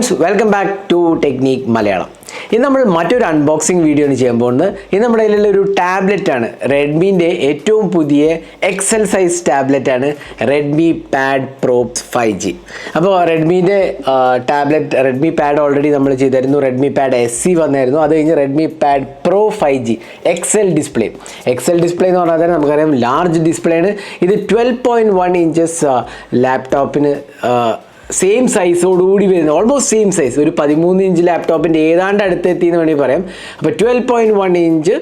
Friends welcome back to technique Malayalam ഇന്ന് നമ്മൾ മറ്റൊരു അൺബോക്സിംഗ് വീഡിയോ ചെയ്യാൻ പോകുന്നത്. ഇന്ന് നമ്മുടെ കയ്യിലുള്ള ഒരു ടാബ്ലറ്റ് ആണ്. റെഡ്മീന്റെ ഏറ്റവും പുതിയ എക്സൽ സൈസ് ടാബ്ലറ്റ് ആണ് Redmi Pad Pro five G അപ്പോൾ റെഡ്മീന്റെ ടാബ്ലറ്റ് റെഡ്മി പാഡ് ഓൾറെഡി നമ്മൾ ചെയ്തായിരുന്നു റെഡ്മി പാഡ് എസ് സി വന്നായിരുന്നു. അത് കഴിഞ്ഞ് Redmi Pad Pro five G XL display XL display എന്ന് പറഞ്ഞാൽ തന്നെ നമുക്കറിയാം ലാർജ് ഡിസ്പ്ലേ ആണ്. ഇത് ട്വൽവ് പോയിന്റ് വൺ ഇഞ്ചസ് ലാപ്ടോപ്പിന് സെയിം സൈസോടുകൂടി വരുന്നത്. ഓൾമോസ്റ്റ് സെയിം സൈസ് ഒരു പതിമൂന്ന് ഇഞ്ച് ലാപ്ടോപ്പിന്റെ ഏതാണ്ട് അടുത്തെത്തി എന്ന് വേണമെങ്കിൽ പറയാം. അപ്പോൾ twelve point one inch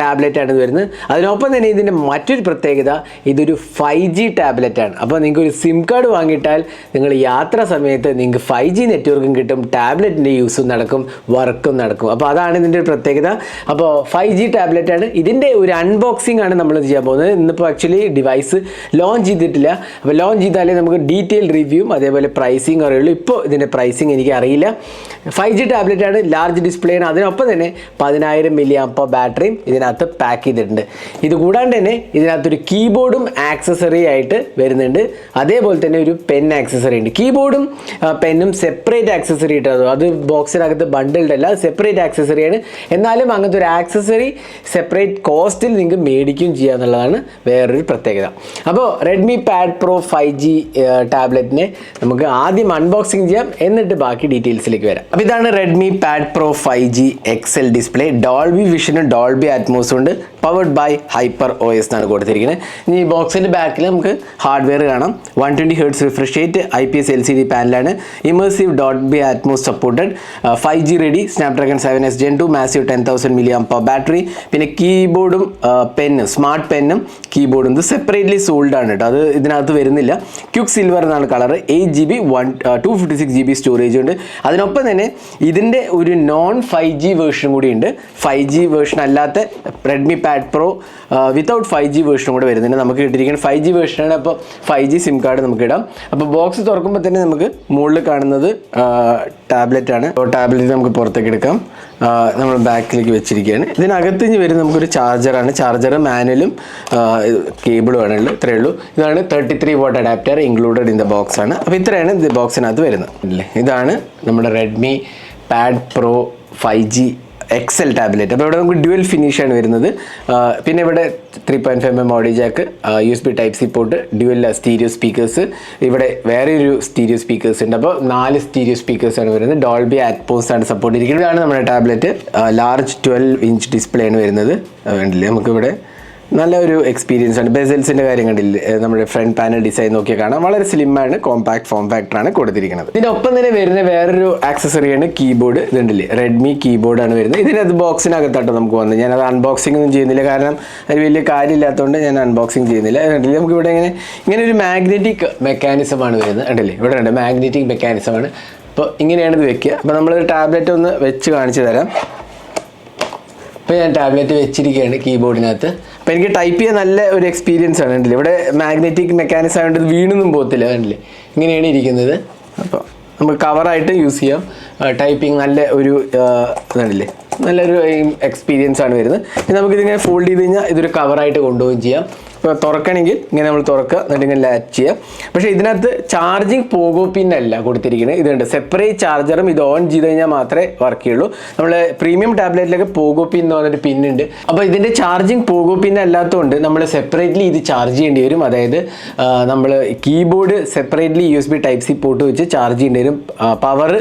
tablet ആണ് ഇത് വരുന്നത്. അതിനൊപ്പം തന്നെ ഇതിന്റെ മറ്റൊരു പ്രത്യേകത ഇതൊരു ഫൈവ് ജി ടാബ്ലറ്റാണ് അപ്പോൾ നിങ്ങൾക്ക് ഒരു സിം കാർഡ് വാങ്ങിയിട്ടാൽ നിങ്ങൾ യാത്ര സമയത്ത് നിങ്ങൾക്ക് ഫൈവ് ജി നെറ്റ്വർക്കും കിട്ടും ടാബ്ലറ്റിന്റെ യൂസും നടക്കും വർക്കും നടക്കും. അപ്പോൾ അതാണ് ഇതിന്റെ ഒരു പ്രത്യേകത. അപ്പോൾ ഫൈവ് ജി ടാബ്ലറ്റാണ് ഇതിന്റെ ഒരു അൺബോക്സിംഗ് ആണ് നമ്മൾ ചെയ്യാൻ പോകുന്നത്. ഇന്നിപ്പോൾ ആക്ച്വലി ഡിവൈസ് ലോഞ്ച് ചെയ്തിട്ടില്ല. അപ്പോൾ ലോഞ്ച് ചെയ്താലേ നമുക്ക് ഡീറ്റെയിൽ റിവ്യൂവും അതേപോലെ പ്രൈസിങ് അറിയുള്ളൂ. ഇപ്പോൾ ഇതിന്റെ പ്രൈസിങ് എനിക്ക് അറിയില്ല ഫൈവ് ജി ടാബ്ലറ്റ് ആണ് ലാർജ് ഡിസ്പ്ലേ ആണ്. അതിനൊപ്പം തന്നെ പതിനായിരം മില്ലി അപ്പ ബാറ്ററിയും ഇതിനകത്ത് പാക്ക് ചെയ്തിട്ടുണ്ട്. ഇത് കൂടാണ്ട് തന്നെ ഇതിനകത്തൊരു കീബോർഡും ആക്സസറി ആയിട്ട് വരുന്നുണ്ട്. അതേപോലെ തന്നെ ഒരു പെൻ ആക്സസറി ഉണ്ട്. കീബോർഡും പെന്നും സെപ്പറേറ്റ് ആക്സസറി ഇട്ടത്. അത് ബോക്സിനകത്ത് ബണ്ടിൽഡ് അല്ല സെപ്പറേറ്റ് ആക്സസറിയാണ് എന്നാലും അങ്ങനത്തെ ഒരു ആക്സസറി സെപ്പറേറ്റ് കോസ്റ്റിൽ നിങ്ങൾക്ക് മേടിക്കുകയും ചെയ്യുക എന്നുള്ളതാണ് വേറൊരു പ്രത്യേകത. അപ്പോൾ Redmi Pad Pro five G ടാബ്ലറ്റിനെ നമുക്ക് ആദ്യം അൺബോക്സിങ് ചെയ്യാം. എന്നിട്ട് ബാക്കി ഡീറ്റെയിൽസിലേക്ക് വരാം. അപ്പോൾ ഇതാണ് Redmi Pad Pro five G X L display Dolby വിഷനും Dolby അറ്റ്മോസും ഉണ്ട്. Powered by Hyper O S എന്നാണ് കൊടുത്തിരിക്കുന്നത്. ഇനി ഈ ബോക്സിന്റെ ബാക്കിൽ നമുക്ക് ഹാർഡ്വെയർ കാണാം. One twenty hertz refresh rate I P S L C D പാനലാണ് immersive Dolby Atmos supported five G ready Snapdragon seven S gen two massive ten thousand milli power battery പിന്നെ കീബോർഡും പെന്നും സ്മാർട്ട് പെന്നും കീബോർഡും ഇത് separately sold ആണ് കേട്ടോ. അത് ഇതിനകത്ത് വരുന്നില്ല. Quick silver എന്നാണ് colour eight G B one two fifty six G B storage ഉണ്ട്. അതിനൊപ്പം തന്നെ ഇതിന്റെ ഒരു നോൺ ഫൈവ് ജി വേർഷൻ കൂടി ഉണ്ട്. ഫൈവ് ജി വേർഷൻ അല്ലാത്ത Redmi Pad Pro without five G വേർഷനും കൂടെ വരുന്നുണ്ട്. നമുക്ക് കിട്ടിയിരിക്കുന്ന ഫൈവ് ജി വേർഷനാണ് അപ്പോൾ ഫൈവ് ജി സിം കാർഡ് നമുക്ക് ഇടാം. അപ്പോൾ ബോക്സ് തുറക്കുമ്പോൾ തന്നെ നമുക്ക് മുകളിൽ കാണുന്നത് ടാബ്ലറ്റ് ആണ്. ടാബ്ലറ്റ് നമുക്ക് പുറത്തേക്ക് എടുക്കാം. നമ്മൾ ബാക്കിലേക്ക് വെച്ചിരിക്കുകയാണ്. ഇതിനകത്ത് ഇനി വരുന്ന നമുക്കൊരു ചാർജറാണ് ചാർജർ മാനുവലും കേബിളും ഉള്ളത്. ഇത്രയേ ഉള്ളൂ. ഇതാണ് thirty three watt adapter included in the box ആണ്. അപ്പോൾ ഇത്രയാണ് ഇത് ബോക്സിനകത്ത് വരുന്നത്. ഇതാണ് നമ്മുടെ Redmi Pad Pro five G XL tablet അപ്പോൾ ഇവിടെ നമുക്ക് ഡ്യുവൽ ആണ് വരുന്നത്. പിന്നെ ഇവിടെ three point five M audio jack U S B type C port dual stereo speakers ഇവിടെ വേറെ ഒരു സ്റ്റീരിയോ സ്പീക്കേഴ്സ് ഉണ്ട്. അപ്പോൾ നാല് സ്റ്റീരിയോ സ്പീക്കേഴ്സ് ആണ് വരുന്നത്. ഡോൾബി ആറ്റ്പോസ് ആണ് സപ്പോർട്ട് ഇരിക്കുന്നത്. ഇതാണ് നമ്മുടെ tablet large twelve inch display ആണ് വരുന്നത്. വേണ്ടില്ലേ നമുക്കിവിടെ നല്ല ഒരു എക്സ്പീരിയൻസ് ആണ്. ബെസൽസിന്റെ കാര്യം കണ്ടില്ലേ നമ്മുടെ ഫ്രണ്ട് പാനൽ ഡിസൈൻ നോക്കിയാൽ കാണാം. വളരെ സ്ലിം ആണ് കോമ്പാക്ട് ഫോം ഫാക്ടർ ആണ് കൊടുത്തിരിക്കുന്നത്. ഇതിനൊപ്പം തന്നെ വരുന്ന വേറൊരു ആക്സസറിയാണ് കീബോർഡ് ഇതുണ്ടല്ലേ? റെഡ്മി കീബോർഡ് ആണ് വരുന്നത്. ഇതിനത് ബോക്സിനകത്താട്ടോ നമുക്ക് വന്നത്. ഞാൻ അത് അൺബോക്സിംഗ് ഒന്നും ചെയ്യുന്നില്ല. കാരണം അത് വലിയ കാര്യമില്ലാത്തതുകൊണ്ട് ഞാൻ അൺബോക്സിംഗ് ചെയ്യുന്നില്ല. കണ്ടില്ലേ? നമുക്ക് ഇവിടെ ഇങ്ങനെ ഇങ്ങനെ ഒരു മാഗ്നറ്റിക് മെക്കാനിസം ആണ് വരുന്നത്. ഉണ്ടല്ലേ ഇവിടെ ഉണ്ട് മാഗ്നറ്റിക് മെക്കാനിസം ആണ്. അപ്പോൾ ഇങ്ങനെയാണ് ഇത് വെക്കുക. അപ്പോൾ നമ്മളൊരു ടാബ്ലറ്റ് ഒന്ന് വെച്ച് കാണിച്ചു തരാം. ഇപ്പോൾ ഞാൻ ടാബ്ലറ്റ് വെച്ചിരിക്കുകയാണ് കീബോർഡിനകത്ത് അപ്പോൾ എനിക്ക് ടൈപ്പ് ചെയ്യാൻ നല്ല ഒരു എക്സ്പീരിയൻസ് ആണ് ഉണ്ടല്ലേ ഇവിടെ മാഗ്നറ്റിക് മെക്കാനിസം ആയതുകൊണ്ട് ഇത് വീണൊന്നും പോകത്തില്ല ഉണ്ടല്ലേ ഇങ്ങനെയാണ് ഇരിക്കുന്നത്. അപ്പോൾ നമുക്ക് കവറായിട്ട് യൂസ് ചെയ്യാം. ടൈപ്പിംഗ് നല്ല ഒരു ഇതാണല്ലേ നല്ലൊരു എക്സ്പീരിയൻസ് ആണ് വരുന്നത്. നമുക്കിതിങ്ങനെ ഫോൾഡ് ചെയ്ത് കഴിഞ്ഞാൽ ഇതൊരു കവറായിട്ട് കൊണ്ടുപോവുകയും ചെയ്യാം. തുറക്കണമെങ്കിൽ ഇങ്ങനെ നമ്മൾ തുറക്കുക എന്നിട്ട് ഇങ്ങനെ ലാച്ച് ചെയ്യാം പക്ഷേ ഇതിനകത്ത് ചാർജിങ് പോകോ പിൻ അല്ല കൊടുത്തിരിക്കുന്നത് ഇതുണ്ട് സെപ്പറേറ്റ് ചാർജറും ഇത് ഓൺ ചെയ്ത് കഴിഞ്ഞാൽ മാത്രമേ വർക്ക് ചെയ്യുള്ളൂ. നമ്മൾ പ്രീമിയം ടാബ്ലറ്റിലൊക്കെ പോകോ പിൻ എന്ന് പറഞ്ഞൊരു പിൻ ഉണ്ട്. അപ്പോൾ ഇതിന്റെ ചാർജിങ് പോകോ പിൻ അല്ലാത്തതുകൊണ്ട് നമ്മൾ സെപ്പറേറ്റ്ലി ഇത് ചാർജ് ചെയ്യേണ്ടി വരും. അതായത് നമ്മൾ keyboard separately U S B type C port വെച്ച് ചാർജ് ചെയ്യേണ്ടി വരും. പവർ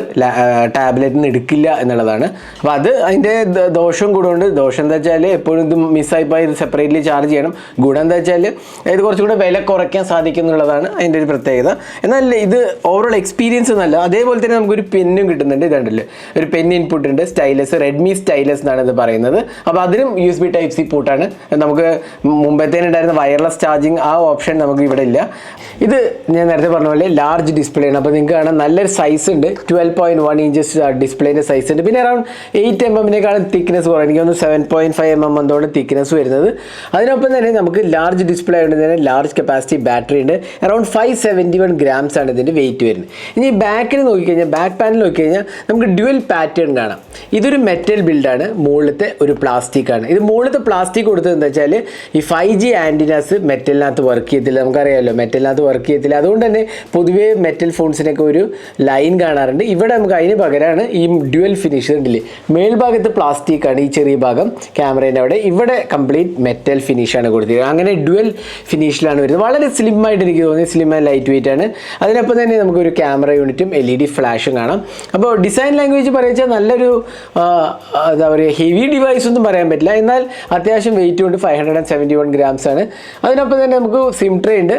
ടാബ്ലറ്റിൽ നിന്ന് എടുക്കില്ല എന്നുള്ളതാണ്. അപ്പോൾ അത് അതിന്റെ ദോഷം ദോഷവും ഗുണമുണ്ട് ദോഷം എന്താ വെച്ചാൽ എപ്പോഴും ഇത് മിസ്സായി പോയി ഇത് സെപ്പറേറ്റ്ലി ചാർജ് ചെയ്യണം. ഗുണം എന്താ വെച്ചാൽ ഇത് കുറച്ചുകൂടെ വില കുറയ്ക്കാൻ സാധിക്കും എന്നുള്ളതാണ് അതിന്റെ ഒരു പ്രത്യേകത. എന്നാൽ ഇത് ഓവറോൾ എക്സ്പീരിയൻസ് നല്ല. അതേപോലെ തന്നെ നമുക്കൊരു പെന്നും കിട്ടുന്നുണ്ട് ഇതുണ്ടല്ലോ ഒരു പെൻ ഇൻപുട്ട് ഉണ്ട് സ്റ്റൈലസ് റെഡ്മി സ്റ്റൈലസ് എന്നാണ് ഇത് പറയുന്നത്. അപ്പോൾ അതിനും U S B type C പോർട്ടാണ് നമുക്ക് മുമ്പത്തേന് ഉണ്ടായിരുന്ന വയർലെസ് ചാർജിങ് ആ ഓപ്ഷൻ നമുക്ക് ഇവിടെ ഇല്ല. ഇത് ഞാൻ നേരത്തെ പറഞ്ഞ പോലെ ലാർജ് ഡിസ്പ്ലേ ആണ്. അപ്പോൾ നിങ്ങൾക്ക് കാണാൻ നല്ലൊരു സൈസ് ഉണ്ട്. ട്വൽവ് പോയിന്റ് വൺ ഇഞ്ചസ് ഡിസ്പ്ലേന്റെ സൈസ് ഉണ്ട്. പിന്നെ അറൗണ്ട് എയ്റ്റ് എം എമ്മിനേക്കാളും തിക്നെസ് കുറവ്. എനിക്ക് തോന്നുന്നു seven point five M M എന്തോടെ thickness വരുന്നത്. അതിനൊപ്പം തന്നെ നമുക്ക് ലാർജ് ലാർജ് ഡിസ്പ്ലേ ആയതുകൊണ്ട് തന്നെ ലാർജ് കപ്പാസിറ്റി ബാറ്ററി ഉണ്ട്. Around five seventy one grams ആണ് ഇതിന്റെ വെയിറ്റ് വരുന്നത്. ഇനി ബാക്കിൽ നോക്കിക്കഴിഞ്ഞാൽ ബാക്ക് പാനൽ നോക്കിക്കഴിഞ്ഞാൽ നമുക്ക് ഡ്യുവൽ പാറ്റേൺ കാണാം. ഇതൊരു മെറ്റൽ ബിൽഡാണ് മുകളിലത്തെ ഒരു പ്ലാസ്റ്റിക് ആണ്. ഇത് മുകളിലത്തെ പ്ലാസ്റ്റിക് കൊടുത്തത് എന്താ വെച്ചാൽ ഈ ഫൈവ് ജി ആന്റിനാസ് മെറ്റലിനകത്ത് വർക്ക് ചെയ്യത്തില്ല. നമുക്കറിയാമല്ലോ മെറ്റലിനകത്ത് വർക്ക് ചെയ്യത്തില്ല. അതുകൊണ്ട് തന്നെ പൊതുവേ മെറ്റൽ ഫോൺസിനൊക്കെ ഒരു ലൈൻ കാണാറുണ്ട്. ഇവിടെ നമുക്ക് അതിന് പകരമാണ് ഈ ഡ്യുവൽ ഫിനിഷ് ഉണ്ടല്ലേ? മേൽഭാഗത്ത് പ്ലാസ്റ്റിക് ആണ് ഈ ചെറിയ ഭാഗം. ക്യാമറേന്റെ അവിടെ. ഇവിടെ കംപ്ലീറ്റ് മെറ്റൽ ഫിനിഷാണ് കൊടുത്തിരിക്കുന്നത്. അങ്ങനെ ഡ്യുവൽ ഫിനിഷിലാണ് വരുന്നത്. വളരെ സ്ലിം ആയിട്ട് എനിക്ക് തോന്നി സ്ലിം ആൻഡ് ലൈറ്റ് വെയിറ്റ് ആണ്. അതിനൊപ്പം തന്നെ നമുക്കൊരു ക്യാമറ യൂണിറ്റും എൽ ഇ ഡി ഫ്ലാഷും കാണാം. അപ്പോൾ ഡിസൈൻ ലാംഗ്വേജ് പറയുക നല്ലൊരു എന്താ പറയുക ഹെവി ഡിവൈസ് ഒന്നും പറയാൻ പറ്റില്ല. എന്നാൽ അത്യാവശ്യം വെയിറ്റ് ഉണ്ട്. Five hundred and seventy one grams ആണ്. അതിനൊപ്പം തന്നെ നമുക്ക് സിം ട്രേ ഉണ്ട്.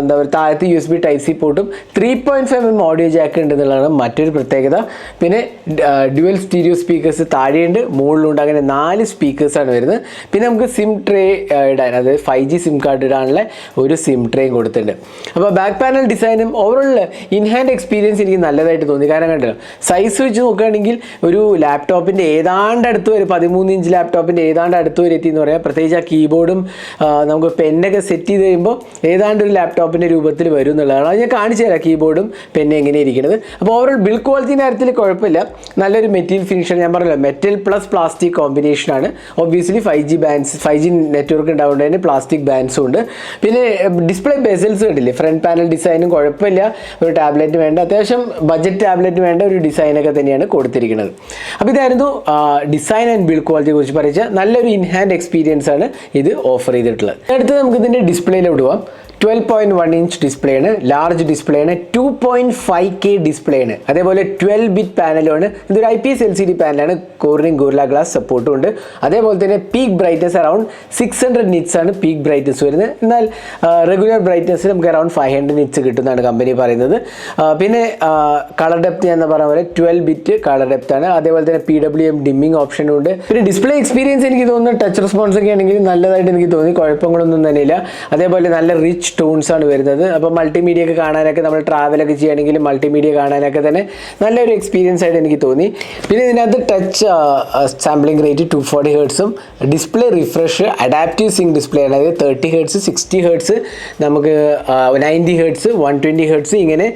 എന്താ പറയുക താഴത്ത് U S B type C പോർട്ടും three point M audio jack ഉണ്ട് എന്നുള്ളതാണ് മറ്റൊരു പ്രത്യേകത. പിന്നെ ഡ്യുവൽ സ്റ്റീരിയോ സ്പീക്കേഴ്സ് താഴെയുണ്ട് മുകളിലുണ്ട്. അങ്ങനെ നാല് സ്പീക്കേഴ്സാണ് വരുന്നത്. പിന്നെ നമുക്ക് സിം ട്രേ ഇടാൻ അതായത് ഫൈവ് ജി സിം കാർഡ് ഇടാനുള്ള ഒരു സിം ട്രെയും കൊടുത്തിട്ടുണ്ട്. അപ്പോൾ ബാക്ക് പാനൽ ഡിസൈനും ഓവറോൾ ഇൻഹാൻഡ് എക്സ്പീരിയൻസ് എനിക്ക് നല്ലതായിട്ട് തോന്നി. കാരണം കണ്ടല്ലോ സൈസ് വെച്ച് നോക്കുകയാണെങ്കിൽ ഒരു ലാപ്ടോപ്പിന്റെ ഏതാണ്ട് അടുത്ത് വരെ പതിമൂന്ന് ഇഞ്ച് ലാപ്ടോപ്പിന്റെ ഏതാണ്ട് അടുത്ത് വരെ എത്തി എന്ന് പറയാം. പ്രത്യേകിച്ച് ആ കീബോർഡും നമുക്ക് പെന്നൊക്കെ സെറ്റ് ചെയ്ത് കഴിയുമ്പോൾ ഏതാണ്ട് ഒരു ലാപ്ടോപ്പിന്റെ രൂപത്തിൽ വരും എന്നുള്ളതാണ്. അത് ഞാൻ കാണിച്ചു തരാം കീബോർഡും പെന്നും എങ്ങനെ ഇരിക്കുന്നത്. അപ്പോൾ ഓവറോൾ ബിൽഡ് ക്വാളിറ്റിന്റെ കാര്യത്തിൽ കുഴപ്പമില്ല. നല്ലൊരു മെറ്റീരിയൽ ഫിനിഷാണ് ഞാൻ പറഞ്ഞല്ലോ മെറ്റൽ പ്ലസ് പ്ലാസ്റ്റിക് കോമ്പിനേഷനാണ് obviously five G bands five G network ഉണ്ടാവുന്നതിന് തന്നെ പ്ലാസ്റ്റിക് ബാൻഡ്സും ഉണ്ട്. പിന്നെ ഡിസ്പ്ലേ ബെസൽസ് കണ്ടില്ലേ? ഫ്രണ്ട് പാനൽ ഡിസൈനും കുഴപ്പമില്ല. ഒരു ടാബ്ലറ്റ് വേണ്ട. അത്യാവശ്യം ബഡ്ജറ്റ് ടാബ്ലറ്റ് വേണ്ട ഒരു ഡിസൈനൊക്കെ തന്നെയാണ് കൊടുത്തിരിക്കുന്നത്. അപ്പോൾ ഇതായിരുന്നു ഡിസൈൻ ആൻഡ് ബിൽഡ് ക്വാളിറ്റിയെ കുറിച്ച് പറയുക. നല്ലൊരു ഇൻഹാൻഡ് എക്സ്പീരിയൻസ് ആണ് ഇത് ഓഫർ ചെയ്തിട്ടുള്ളത്. അടുത്ത് നമുക്ക് ഇതിന്റെ ഡിസ്പ്ലേയിലോട്ട് പോവാം. Twelve point one inch display ആണ് ലാർജ് ഡിസ്പ്ലേ ആണ് two point five K display ആണ്. അതേപോലെ ട്വൽവ് ബിറ്റ് പാനലാണ് ഇതൊരു I P S L C D പാനലാണ് കോറിനും ഗോർല ഗ്ലാസ് സപ്പോർട്ടും ഉണ്ട്. അതേപോലെ തന്നെ peak brightness around six hundred nits ആണ് പീക്ക് ബ്രൈറ്റ്നസ് വരുന്നത്. എന്നാൽ റെഗുലർ ബ്രൈറ്റ്നസ് നമുക്ക് അറൗണ്ട് ഫൈവ് ഹൺഡ്രഡ് നിറ്റ്സ് കിട്ടുന്നതാണ് കമ്പനി പറയുന്നത്. പിന്നെ കളർ ഡെപ്ത് എന്ന് പറഞ്ഞ പോലെ ട്വൽവ് ബിറ്റ് കളർ ഡെപ്ത് ആണ്. അതേപോലെ തന്നെ പി ഡബ്ല്യു എം ഡിമ്മിങ് ഓപ്ഷനും ഉണ്ട്. പിന്നെ ഡിസ്പ്ലേ എക്സ്പീരിയൻസ് എനിക്ക് തോന്നുന്നു ടച്ച് റെസ്പോൺസ് ഒക്കെ ആണെങ്കിൽ നല്ലതായിട്ട് എനിക്ക് തോന്നി. കുഴപ്പങ്ങളൊന്നും തന്നെയില്ല. അതേപോലെ നല്ല റിച്ച് ടൂൺസ് ആണ് വരുന്നത്. അപ്പോൾ മൾട്ടിമീഡിയ ഒക്കെ കാണാനൊക്കെ നമ്മൾ ട്രാവലൊക്കെ ചെയ്യുകയാണെങ്കിൽ മൾട്ടിമീഡിയ കാണാനൊക്കെ തന്നെ നല്ലൊരു എക്സ്പീരിയൻസ് ആയിട്ട് എനിക്ക് തോന്നി. പിന്നെ ഇതിനകത്ത് touch sampling rate two forty ഹേർട്സും display refresh adaptive sync display ആണ് അതായത് തേർട്ടി ഹേർട്സ് സിക്സ്റ്റി ഹേർട്സ് നമുക്ക് ninety hertz one twenty hertz ഇങ്ങനെ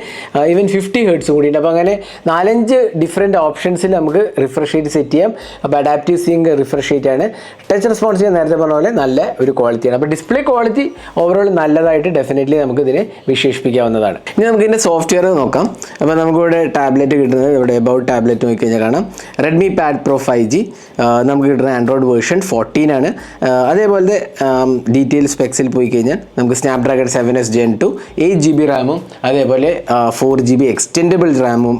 ഈവൻ ഫിഫ്റ്റി ഹേർട്സ് ഉണ്ട്. അപ്പോൾ അങ്ങനെ നാലഞ്ച് ഡിഫറെന്റ് ഓപ്ഷൻസിൽ നമുക്ക് റിഫ്രഷ് ചെയ്ത് സെറ്റ് ചെയ്യാം. അപ്പോൾ അഡാപ്റ്റീവ് സിങ് റിഫ്രഷ് ആണ്. ടച്ച് റെസ്പോൺസ് ഞാൻ നേരത്തെ പറഞ്ഞ പോലെ നല്ല ഒരു ക്വാളിറ്റിയാണ് അപ്പോൾ ഡിസ്പ്ലേ ക്വാളിറ്റി ഓവറോൾ നല്ലതായിട്ട് ഡെഫിനറ്റ്ലി നമുക്ക് ഇതിനെ വിശേഷിപ്പിക്കാവുന്നതാണ്. ഇനി നമുക്ക് ഇതിന്റെ സോഫ്റ്റ്വെയർ നോക്കാം. അപ്പോൾ നമുക്കിവിടെ ടാബ്ലറ്റ് കിട്ടുന്നത് ഇവിടെ എബൌട്ട് ടാബ്ലറ്റ് നോക്കിക്കഴിഞ്ഞാൽ കാണാം. Redmi Pad Pro five G നമുക്ക് കിട്ടുന്ന ആൻഡ്രോയിഡ് വേർഷൻ ഫോർട്ടീൻ ആണ്. അതേപോലത്തെ ഡീറ്റെയിൽ സ്പെക്സിൽ പോയി കഴിഞ്ഞാൽ നമുക്ക് Snapdragon seven S gen two eight G B റാമും അതേപോലെ ഫോർ ജി ബി എക്സ്റ്റെൻഡബിൾ റാമും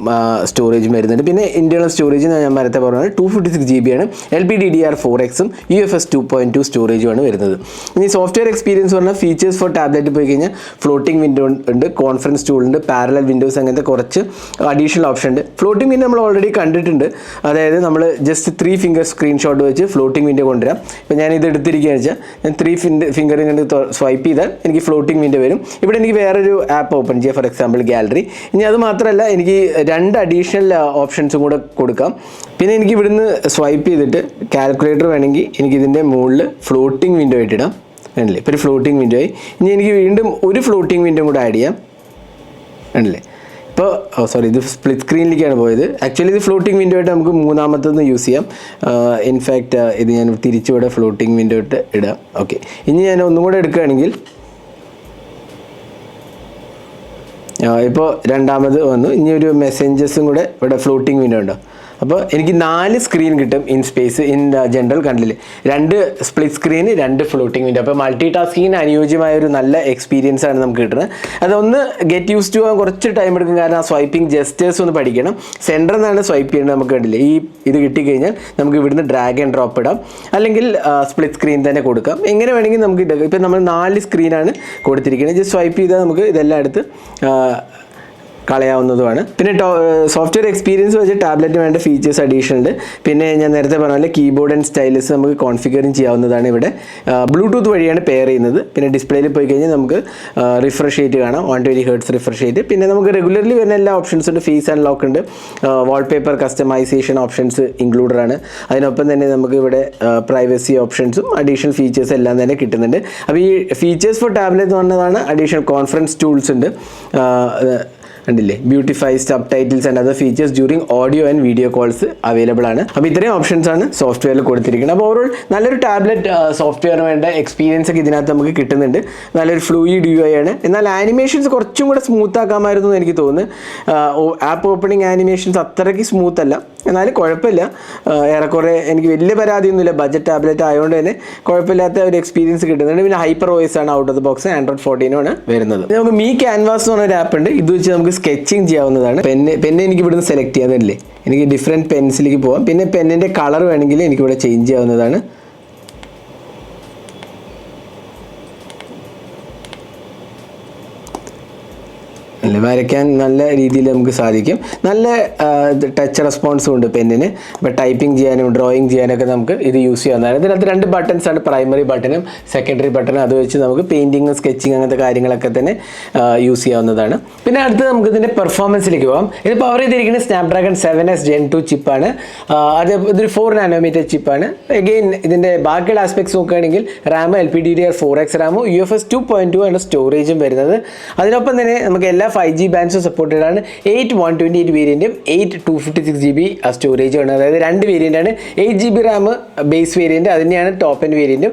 സ്റ്റോറേജും വരുന്നുണ്ട്. പിന്നെ ഇന്റേണൽ സ്റ്റോറേജ് ഞാൻ നേരത്തെ പറഞ്ഞത് two fifty six G B ആണ്. L P D D R four എക്സും U F S two point two സ്റ്റോറേജുമാണ് വരുന്നത്. ഇനി സോഫ്റ്റ്വെയർ എക്സ്പീരിയൻസ് പറഞ്ഞാൽ ഫീച്ചേഴ്സ് ഫോർ ടാബ്ലറ്റ് പോയി കഴിഞ്ഞാൽ ഫ്ലോട്ടിംഗ് വിൻഡോ ഉണ്ട് കോൺഫറൻസ് ടൂൾ ഉണ്ട് പാരലൽ വിൻഡോസ് അങ്ങനത്തെ കുറച്ച് അഡീഷണൽ ഓപ്ഷൻ ഉണ്ട്. ഫ്ലോട്ടിംഗ് വിൻഡോ നമ്മൾ ഓൾറെഡി കണ്ടിട്ടുണ്ട്. അതായത് നമ്മൾ ജസ്റ്റ് ത്രീ ഫിംഗർ സ്ക്രീൻഷോട്ട് വെച്ച് ഫ്ലോട്ടിംഗ് വിൻഡോ കൊണ്ടുവരാം. ഇപ്പോൾ ഞാൻ ഇത് എടുത്തിരിക്കുകയെന്ന് വെച്ചാൽ ഞാൻ ത്രീ ഫിംഗർ ഇങ്ങനെ സ്വൈപ്പ് ചെയ്താൽ എനിക്ക് ഫ്ലോട്ടിംഗ് വിൻഡോ വരും. ഇവിടെ എനിക്ക് വേറൊരു ആപ്പ് ഓപ്പൺ ചെയ്യാം ഫോർ എക്സാമ്പിൾ ഗാലറി ഇനി അത് മാത്രമല്ല എനിക്ക് രണ്ട് അഡീഷണൽ ഓപ്ഷൻസും കൂടെ കൊടുക്കാം. പിന്നെ എനിക്ക് ഇവിടുന്ന് സ്വൈപ്പ് ചെയ്തിട്ട് കാൽക്കുലേറ്റർ വേണമെങ്കിൽ എനിക്കിതിന്റെ മുകളിൽ ഫ്ലോട്ടിംഗ് വിൻഡോ ആയിട്ട് വേണല്ലേ ഇപ്പോൾ ഒരു ഫ്ലോട്ടിംഗ് വിൻഡോ ആയി. ഇനി എനിക്ക് വീണ്ടും ഒരു ഫ്ലോട്ടിംഗ് വിൻഡോ കൂടെ ആഡ് ചെയ്യാം. കണ്ടില്ലേ? ഇപ്പോൾ സോറി ഇത് സ്പ്ലിറ്റ് സ്ക്രീനിലേക്കാണ് പോയത്. ആക്ച്വലി ഇത് ഫ്ലോട്ടിംഗ് വിൻഡോ ആയിട്ട് നമുക്ക് മൂന്നാമത്തൊന്ന് യൂസ് ചെയ്യാം. ഇൻഫാക്റ്റ് ഇത് ഞാൻ തിരിച്ചുകൂടെ ഫ്ലോട്ടിംഗ് വിൻഡോ ഇട്ട് ഇടാം. ഓക്കെ ഇനി ഞാൻ ഒന്നും കൂടെ എടുക്കുകയാണെങ്കിൽ ഇപ്പോൾ രണ്ടാമത് വന്നു. ഇനി ഒരു മെസ്സേഞ്ചസും കൂടെ ഇവിടെ ഫ്ലോട്ടിംഗ് വിൻഡോ ഉണ്ടോ? അപ്പോൾ എനിക്ക് നാല് സ്ക്രീൻ കിട്ടും ഇൻ സ്പേസ് ഇൻ ജനറൽ കണ്ടിൽ രണ്ട് സ്പ്ലിറ്റ് സ്ക്രീൻ രണ്ട് ഫ്ലോട്ടിംഗ് വിൻഡോ അപ്പോൾ മൾട്ടി ടാസ്കിങ്ങിന് അനുയോജ്യമായ ഒരു നല്ല എക്സ്പീരിയൻസ് ആണ് നമുക്ക് കിട്ടുന്നത്. അതൊന്ന് ഗെറ്റ് യൂസ് ടു ആകാൻ കുറച്ച് ടൈം എടുക്കും. കാരണം ആ സ്വൈപ്പിംഗ് ജസ്റ്റേഴ്സ് ഒന്ന് പഠിക്കണം. സെന്ററിൽ നിന്നാണ് സ്വൈപ്പ് ചെയ്യേണ്ടത് നമുക്ക് കണ്ടില്ലേ. ഈ ഇത് കിട്ടിക്കഴിഞ്ഞാൽ നമുക്ക് ഇവിടുന്ന് ഡ്രാഗ് ആൻഡ് ഡ്രോപ്പ് ഇടാം. അല്ലെങ്കിൽ സ്പ്ലിറ്റ് സ്ക്രീൻ തന്നെ കൊടുക്കാം. എങ്ങനെ വേണമെങ്കിൽ നമുക്ക് ഇപ്പം നമ്മൾ നാല് സ്ക്രീനാണ് കൊടുത്തിരിക്കുന്നത്. ജസ്റ്റ് സ്വൈപ്പ് ചെയ്താൽ നമുക്ക് ഇതെല്ലാം എടുത്ത് ആ, കളയാവുന്നതുമാണ്. പിന്നെ സോഫ്റ്റ്വെയർ എക്സ്പീരിയൻസ് വെച്ച് ടാബ്ലറ്റ് വേണ്ട ഫീച്ചേഴ്സ് അഡീഷൻ ഉണ്ട്. പിന്നെ ഞാൻ നേരത്തെ പറഞ്ഞ പോലെ കീബോർഡ് ആൻഡ് സ്റ്റൈലസ് നമുക്ക് കോൺഫിഗറിംഗ് ചെയ്യാവുന്നതാണ് ഇവിടെ. ബ്ലൂടൂത്ത് വഴിയാണ് പെയർ ചെയ്യുന്നത്. പിന്നെ ഡിസ്പ്ലേയിൽ പോയി കഴിഞ്ഞാൽ നമുക്ക് റിഫ്രഷ് ചെയ്ത് കാണാം. വൺ ട്വന്റി ഹേർട്സ് റിഫ്രഷ് ചെയ്ത് പിന്നെ നമുക്ക് റെഗുലർലി വരുന്ന എല്ലാ ഓപ്ഷൻസ് ഉണ്ട്. ഫീസ് ആൻഡ് ലോക്ക് ഉണ്ട്. വാൾപേപ്പർ കസ്റ്റമൈസേഷൻ ഓപ്ഷൻസ് ഇൻക്ലൂഡഡ് ആണ്. അതിനൊപ്പം തന്നെ നമുക്ക് ഇവിടെ പ്രൈവസി ഓപ്ഷൻസും അഡീഷണൽ ഫീച്ചേഴ്സ് എല്ലാം തന്നെ കിട്ടുന്നുണ്ട്. അപ്പോൾ ഈ ഫീച്ചേഴ്സ് ഫോർ ടാബ്ലെറ്റ് എന്ന് പറഞ്ഞതാണ് അഡീഷണൽ കോൺഫറൻസ് ടൂൾസ് ഉണ്ട്. കണ്ടില്ലേ? Beautify subtitles and other features during audio and video calls available ആണ്. അപ്പോൾ ഇത്രയും ഓപ്ഷൻസ് ആണ് സോഫ്റ്റ്വെയറിൽ കൊടുത്തിരിക്കുന്നത്. അപ്പോൾ ഓവറോൾ നല്ലൊരു ടാബ്ലറ്റ് സോഫ്റ്റ്വെയറിന് വേണ്ട എക്സ്പീരിയൻസ് ഒക്കെ ഇതിനകത്ത് നമുക്ക് കിട്ടുന്നുണ്ട്. നല്ലൊരു ഫ്ലൂയിഡ് യു ഐ ആണ്. എന്നാൽ ആനിമേഷൻസ് കുറച്ചും കൂടെ സ്മൂത്ത് ആക്കാമായിരുന്നു എന്ന് എനിക്ക് തോന്നുന്നു. ആപ്പ് ഓപ്പണിംഗ് ആനിമേഷൻസ് അത്രയ്ക്ക് സ്മൂത്ത് അല്ല. എന്നാലും കുഴപ്പമില്ല. ഏറെക്കുറെ എനിക്ക് വലിയ പരാതിയൊന്നുമില്ല. ബജറ്റ് ടാബ്ലറ്റ് ആയതുകൊണ്ട് തന്നെ കുഴപ്പമില്ലാത്ത ഒരു എക്സ്പീരിയൻസ് കിട്ടുന്നുണ്ട്. പിന്നെ ഹൈപ്പർ വോയിസ് ആണ് out of the box Android ഫോർട്ടീനും ആണ് വരുന്നത്. നമുക്ക് മീ ക്യാൻവാസ് എന്ന് പറഞ്ഞ ഒരു ആപ്പ് ഉണ്ട്. ഇത് വെച്ച് നമുക്ക് സ്കെച്ചിങ് ചെയ്യാവുന്നതാണ്. പെന്ന് പെന്ന് എനിക്ക് ഇവിടുന്ന് സെലക്ട് ചെയ്യാന്നില്ലേ എനിക്ക് ഡിഫറെന്റ് പെൻസിലേക്ക് പോകാം പിന്നെ പെന്നിന്റെ കളർ വേണമെങ്കിൽ എനിക്കിവിടെ ചേഞ്ച് ചെയ്യാവുന്നതാണ്. വരയ്ക്കാൻ നല്ല രീതിയിൽ നമുക്ക് സാധിക്കും. നല്ല ടച്ച് റെസ്പോൺസും ഉണ്ട് പെന്നിന്. ഇപ്പോൾ ടൈപ്പിംഗ് ചെയ്യാനും ഡ്രോയിങ് ചെയ്യാനൊക്കെ നമുക്ക് ഇത് യൂസ് ചെയ്യാവുന്നതാണ് ഇതിനകത്ത് രണ്ട് ബട്ടൺസ് ആണ്. പ്രൈമറി ബട്ടണും സെക്കൻഡറി ബട്ടണും അത് വെച്ച് നമുക്ക് പെയിന്റിങ് സ്കെച്ചിങ് അങ്ങനത്തെ കാര്യങ്ങളൊക്കെ തന്നെ യൂസ് ചെയ്യാവുന്നതാണ്. പിന്നെ അടുത്ത് നമുക്ക് ഇതിന്റെ പെർഫോമൻസിലേക്ക് പോകാം ഇത് പവർ ചെയ്തിരിക്കുന്നത് Snapdragon seven S gen two ചിപ്പാണ് അത് ഇതൊരു ഫോർ നാനോമീറ്റർ ചിപ്പാണ് എഗെയിൻ ഇതിന്റെ ബാക്കിയുള്ള ആസ്പെക്ട്സ് നോക്കുകയാണെങ്കിൽ Ram L P D D R four X റാമും U F S two point to ആണ് സ്റ്റോറേജും വരുന്നത്. അതിനൊപ്പം തന്നെ നമുക്ക് എല്ലാ ഫൈവ് ജി ബാൻഡ്സ് സപ്പോർട്ടഡ് ആണ്. Eight one twenty eight വേരിയന്റും eight to fifty six G B storage ആണ്. അതായത് രണ്ട് വേരിയന്റ് ആണ്. Eight G B RAM base variant അതിന്റെയാണ് top N വേരിയന്റും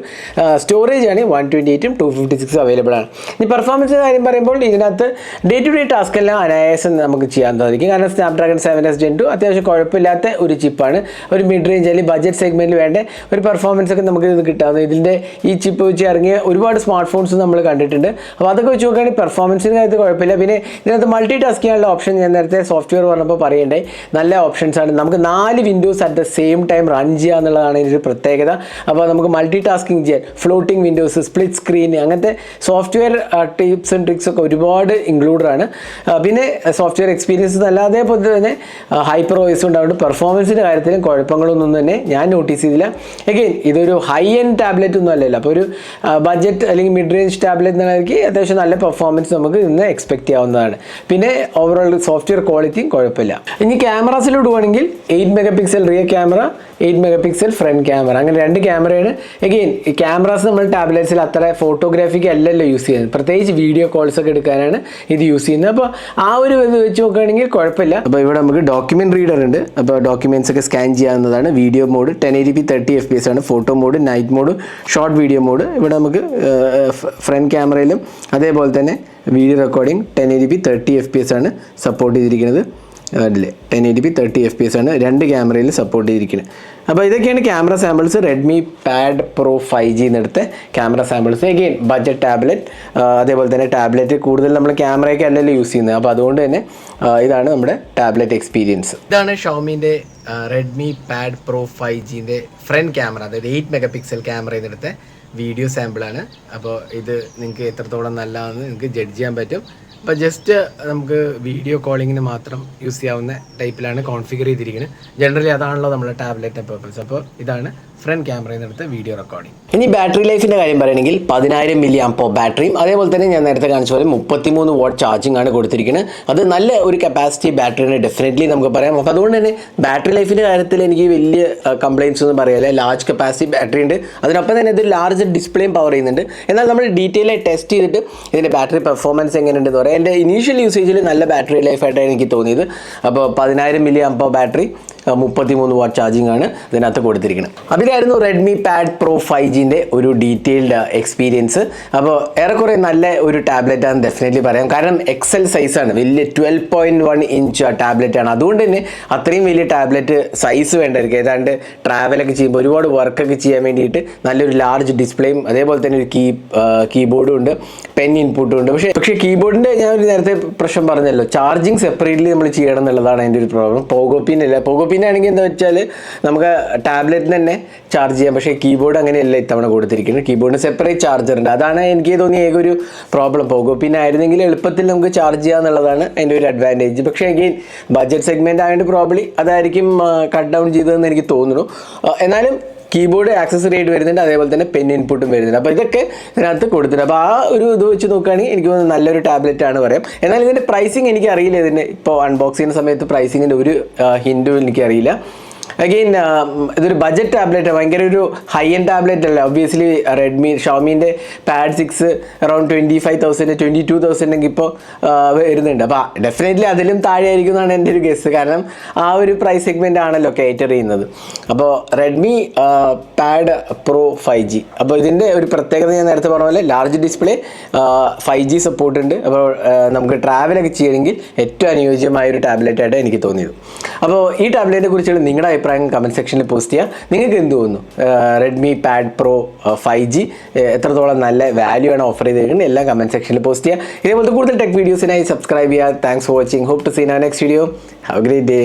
storage ആണ് one twenty എയ്റ്റും to fifty six available ആണ്. ഇനി performance കാര്യം പറയുമ്പോൾ ഇതിനകത്ത് ഡേ ടു ഡേ ടാസ്ക് എല്ലാം അനായാസം നമുക്ക് ചെയ്യാൻ സാധിക്കും. കാരണം Snapdragon seven S gen two അത്യാവശ്യം കുഴപ്പമില്ലാത്ത ഒരു ചിപ്പാണ് ഒരു മിഡ് റേഞ്ച് അല്ലെങ്കിൽ ബഡ്ജറ്റ് സെഗ്മെന്റിൽ വേണ്ട ഒരു പെർഫോമൻസ് ഒക്കെ നമുക്ക് ഇത് കിട്ടാവുന്ന ഇതിന്റെ ഈ ചിപ്പ് വെച്ച് ഇറങ്ങിയ ഒരുപാട് സ്മാർട്ട് ഫോൺസ് നമ്മൾ കണ്ടിട്ടുണ്ട്. അപ്പോൾ അതൊക്കെ വെച്ച് നോക്കുകയാണെങ്കിൽ പെർഫോമൻസിന് കാര്യത്തിൽ കുഴപ്പമില്ല. പിന്നെ ഇതിനകത്ത് മൾട്ടി ടാസ്ക് ചെയ്യാനുള്ള ഓപ്ഷൻ ഞാൻ നേരത്തെ സോഫ്റ്റ്വെയർ പറഞ്ഞപ്പോൾ പറയണ്ടേ. നല്ല ഓപ്ഷൻസ് ആണ്. നമുക്ക് നാല് windows at the same time run ചെയ്യുക എന്നുള്ളതാണ് ഇതിന്റെ പ്രത്യേകത. അപ്പോൾ നമുക്ക് മൾട്ടി ടാസ്കിങ് ചെയ്യാൻ ഫ്ലോട്ടിംഗ് വിൻഡോസ് സ്പ്ലിറ്റ് സ്ക്രീൻ അങ്ങനത്തെ സോഫ്റ്റ്വെയർ ടിപ്സ് ആൻഡ് ട്രിക്സ് ഒക്കെ ഒരുപാട് ഇൻക്ലൂഡഡ് ആണ്. പിന്നെ സോഫ്റ്റ്വെയർ എക്സ്പീരിയൻസ് അല്ലാതെ അതേപോലെ തന്നെ ഹൈപ്പർ വോയിസ് ഉണ്ടാവുകൊണ്ട് പെർഫോമൻസിന്റെ കാര്യത്തിലും കുഴപ്പങ്ങളൊന്നും തന്നെ ഞാൻ നോട്ടീസ് ചെയ്തില്ല. എഗെയിൻ ഇതൊരു ഹൈ എൻഡ് ടാബ്ലറ്റ് ഒന്നും അല്ലല്ലോ. അപ്പോൾ ഒരു ബഡ്ജറ്റ് അല്ലെങ്കിൽ മിഡ് റേഞ്ച് ടാബ്ലറ്റ് എന്നുള്ളതായിരിക്കും അത്യാവശ്യം നല്ല പെർഫോമൻസ് നമുക്ക് ഇന്ന് എക്സ്പെക്ട് ചെയ്യാവുന്നതാണ്. പിന്നെ ഓവറോൾ സോഫ്റ്റ്വെയർ ക്വാളിറ്റിയും കുഴപ്പമില്ല. ഇനി ക്യാമറാസിലോട്ട് പോകണമെങ്കിൽ eight mega pixel rear camera eight mega pixel front camera അങ്ങനെ രണ്ട് ക്യാമറയാണ് എഗെയിൻ ക്യാമറാസ് നമ്മൾ ടാബ്ലറ്റ്സിൽ അത്ര ഫോട്ടോഗ്രാഫിക്ക് അല്ലല്ലോ യൂസ് ചെയ്യുന്നത്. പ്രത്യേകിച്ച് വീഡിയോ കോൾസ് ഒക്കെ എടുക്കാനാണ് ഇത് യൂസ് ചെയ്യുന്നത്. അപ്പോൾ ആ ഒരു ഇത് വെച്ച് നോക്കുകയാണെങ്കിൽ കുഴപ്പമില്ല. അപ്പോൾ ഇവിടെ നമുക്ക് ഡോക്യുമെന്റ് റീഡർ ഉണ്ട്. അപ്പോൾ ഡോക്യുമെന്റ്സ് ഒക്കെ സ്കാൻ ചെയ്യാവുന്നതാണ്. Video mode ten eighty P thirty F P S ആണ്. Photo mode night mode short video mode ഇവിടെ നമുക്ക് ഫ്രണ്ട് ക്യാമറയിലും അതേപോലെ തന്നെ video recording ten eighty P thirty F P S ആണ് സപ്പോർട്ട് ചെയ്തിരിക്കുന്നത്. Ten eighty P thirty F P S ആണ് രണ്ട് ക്യാമറയിൽ സപ്പോർട്ട് ചെയ്തിരിക്കുന്നത്. അപ്പോൾ ഇതൊക്കെയാണ് camera samples Redmi Pad Pro five G എന്നെടുത്ത camera samples again budget tablet അതേപോലെ തന്നെ ടാബ്ലറ്റ് കൂടുതൽ നമ്മൾ ക്യാമറയൊക്കെ അല്ലല്ലോ യൂസ് ചെയ്യുന്നത്. അപ്പോൾ അതുകൊണ്ട് തന്നെ ഇതാണ് നമ്മുടെ ടാബ്ലറ്റ് എക്സ്പീരിയൻസ് ഇതാണ് ഷോമിന്റെ റെഡ്മി പാഡ് പ്രോ ഫൈവ് ജീന്റെ ഫ്രണ്ട് ക്യാമറ അതായത് എയ്റ്റ് മെഗാ പിക്സൽ ക്യാമറ എന്നെടുത്ത വീഡിയോ സാമ്പിളാണ് അപ്പോൾ ഇത് നിങ്ങൾക്ക് എത്രത്തോളം നല്ലതാണെന്ന് നിങ്ങൾക്ക് ജഡ്ജ് ചെയ്യാൻ പറ്റും. അപ്പോൾ ജസ്റ്റ് നമുക്ക് വീഡിയോ കോളിങ്ങിന് മാത്രം യൂസ് ചെയ്യാവുന്ന ടൈപ്പിലാണ് കോൺഫിഗർ ചെയ്തിരിക്കുന്നത് ജനറലി അതാണല്ലോ നമ്മുടെ ടാബ്ലറ്റ് പർപ്പസ് അപ്പോൾ ഇതാണ് ഫ്രണ്ട് ക്യാമറയിൽ നിന്നെടുത്ത വീഡിയോ റെക്കോർഡിംഗ് ഇനി ബാറ്ററി ലൈഫിന്റെ കാര്യം പറയുകയാണെങ്കിൽ പതിനായിരം മില്ലി അമ്പോ ബാറ്ററിയും അതേപോലെ തന്നെ ഞാൻ നേരത്തെ കാണിച്ച പോലെ മുപ്പത്തിമൂന്ന് വാട്ട് ചാർജിങ് ആണ് കൊടുത്തിരിക്കുന്നത് അത് നല്ല ഒരു കപ്പാസിറ്റി ബാറ്ററിയാണ് ഡെഫിനറ്റ്ലി നമുക്ക് പറയാം. അപ്പോൾ അതുകൊണ്ട് തന്നെ ബാറ്ററി ലൈഫിന്റെ കാര്യത്തിൽ എനിക്ക് വലിയ കംപ്ലയിൻസ് ഒന്നും പറയാനില്ല. ലാർജ് കപ്പാസിറ്റി ബാറ്ററി ഉണ്ട്. അതിനൊപ്പം തന്നെ ഇത് ലാർജ് ഡിസ്പ്ലേയും പവർ ചെയ്യുന്നുണ്ട്. എന്നാൽ നമ്മൾ ഡീറ്റെയിൽ ആയി ടെസ്റ്റ് ചെയ്തിട്ട് ഇതിന്റെ ബാറ്ററി പെർഫോമൻസ് എങ്ങനെയുണ്ടെന്ന് പറയാം. എന്റെ ഇനീഷ്യൽ യൂസേജിൽ നല്ല ബാറ്ററി ലൈഫായിട്ടാണ് എനിക്ക് തോന്നിയത്. അപ്പോൾ പതിനായിരം മില്ലി അമ്പോ ബാറ്ററി മുപ്പത്തി മൂന്ന് വാട്ട് ചാർജിംഗ് ആണ് ഇതിനകത്ത് കൊടുത്തിരിക്കുന്നത് അതിലായിരുന്നു റെഡ്മി പാഡ് പ്രോ ഫൈവ് ജിന്റെ ഒരു ഡീറ്റെയിൽഡ് എക്സ്പീരിയൻസ് അപ്പോൾ ഏറെക്കുറെ നല്ല ഒരു ടാബ്ലറ്റ് ആണ് ഡെഫിനറ്റ്ലി പറയാം. കാരണം എക്സൽ സൈസാണ് വലിയ twelve point one inch tablet ആണ്. അതുകൊണ്ട് തന്നെ അത്രയും വലിയ ടാബ്ലറ്റ് സൈസ് വേണ്ടായിരിക്കും ഏതാണ്ട് ട്രാവലൊക്കെ ചെയ്യുമ്പോൾ ഒരുപാട് വർക്കൊക്കെ ചെയ്യാൻ വേണ്ടിയിട്ട് നല്ലൊരു ലാർജ് ഡിസ്പ്ലേയും അതേപോലെ തന്നെ ഒരു കീ കീബോർഡും ഉണ്ട്. പെൻ ഇൻപുട്ടും ഉണ്ട്. പക്ഷേ പക്ഷേ കീബോർഡിന്റെ ഞാൻ ഒരു നേരത്തെ പ്രശ്നം പറഞ്ഞല്ലോ. ചാർജിങ് സെപ്പറേറ്റ്ലി നമ്മൾ ചെയ്യണം എന്നുള്ളതാണ് അതിന്റെ ഒരു പ്രോബ്ലം പോകോപ്പിന്റെ അല്ല? പോകോപ്പിന്റെ ആണെങ്കിൽ എന്താ വെച്ചാൽ നമുക്ക് ടാബ്ലറ്റിന് തന്നെ ചാർജ് ചെയ്യാം. പക്ഷേ കീബോർഡ് അങ്ങനെയല്ല ഇത്തവണ കൊടുത്തിരിക്കുന്നത്. കീബോർഡിന് സെപ്പറേറ്റ് ചാർജർ ഉണ്ട്. അതാണ് എനിക്ക് തോന്നിയ ഏക ഒരു പ്രോബ്ലം പോകും. പിന്നെ ആയിരുന്നെങ്കിൽ എളുപ്പത്തിൽ നമുക്ക് ചാർജ് ചെയ്യുക എന്നുള്ളതാണ് അതിന്റെ ഒരു അഡ്വാന്റേജ് പക്ഷേ എനിക്ക് ബഡ്ജറ്റ് സെഗ്മെന്റ് ആയതുകൊണ്ട് പ്രോബ്ലി അതായിരിക്കും കട്ട് ഡൗൺ ചെയ്തതെന്ന് എനിക്ക് തോന്നുന്നു. എന്നാലും കീബോർഡ് ആക്സസറി ആയിട്ട് വരുന്നുണ്ട്. അതേപോലെ തന്നെ പെൻ ഇൻപുട്ടും വരുന്നുണ്ട്. അപ്പോൾ ഇതൊക്കെ ഇതിനകത്ത് കൊടുത്തിട്ടുണ്ട്. അപ്പോൾ ആ ഒരു ഇത് വെച്ച് നോക്കുകയാണെങ്കിൽ എനിക്ക് തോന്നുന്നു നല്ലൊരു ടാബ്ലറ്റ് ആണ് പറയാം. എന്നാൽ ഇതിന്റെ പ്രൈസിങ് എനിക്ക് അറിയില്ല. ഇതിന്റെ ഇപ്പോൾ അൺബോക്സ് ചെയ്യുന്ന സമയത്ത് പ്രൈസിങ്ങിന്റെ ഒരു ഹിൻഡും എനിക്കറിയില്ല. അഗെയിൻ ഇതൊരു ബജറ്റ് ടാബ്ലറ്റ് ഭയങ്കര ഒരു ഹൈ എൻഡ് ടാബ്ലറ്റ് അല്ല. Obviously Redmi ഷോമീന്റെ Pad six around twenty five thousand twenty two thousand ഒക്കെ ഇപ്പോൾ വരുന്നുണ്ട്. അപ്പോൾ ഡെഫിനറ്റ്ലി അതിലും താഴെ ആയിരിക്കും എന്നാണ് എന്റെ ഒരു ഗസ് കാരണം ആ ഒരു പ്രൈസ് സെഗ്മെന്റ് ആണല്ലോ കേറ്റർ ചെയ്യുന്നത്. അപ്പോൾ Redmi Pad Pro five G അപ്പോൾ ഇതിന്റെ ഒരു പ്രത്യേകത ഞാൻ നേരത്തെ പറഞ്ഞ പോലെ large display five G support ഉണ്ട്. അപ്പോൾ നമുക്ക് ട്രാവലൊക്കെ ചെയ്യണമെങ്കിൽ ഏറ്റവും അനുയോജ്യമായ ഒരു ടാബ്ലറ്റ് ആയിട്ട് എനിക്ക് തോന്നിയത്. അപ്പോൾ ഈ ടാബ്ലറ്റിനെ കുറിച്ചുള്ള നിങ്ങളുടെ അഭിപ്രായം കമന്റ് സെക്ഷനിൽ പോസ്റ്റ് ചെയ്യുക നിങ്ങൾക്ക് എന്ത് തോന്നുന്നു? Redmi Pad Pro five G എത്രത്തോളം നല്ല വാല്യൂ ആണ് ഓഫർ ചെയ്തിരിക്കുന്നത് എല്ലാം കമന്റ് സെക്ഷനിൽ പോസ്റ്റ് ചെയ്യുക ഇതേപോലത്തെ കൂടുതൽ ടെക് വീഡിയോസിനായി സബ്സ്ക്രൈബ് ചെയ്യുക thanks for watching hope to seen ah next video have great day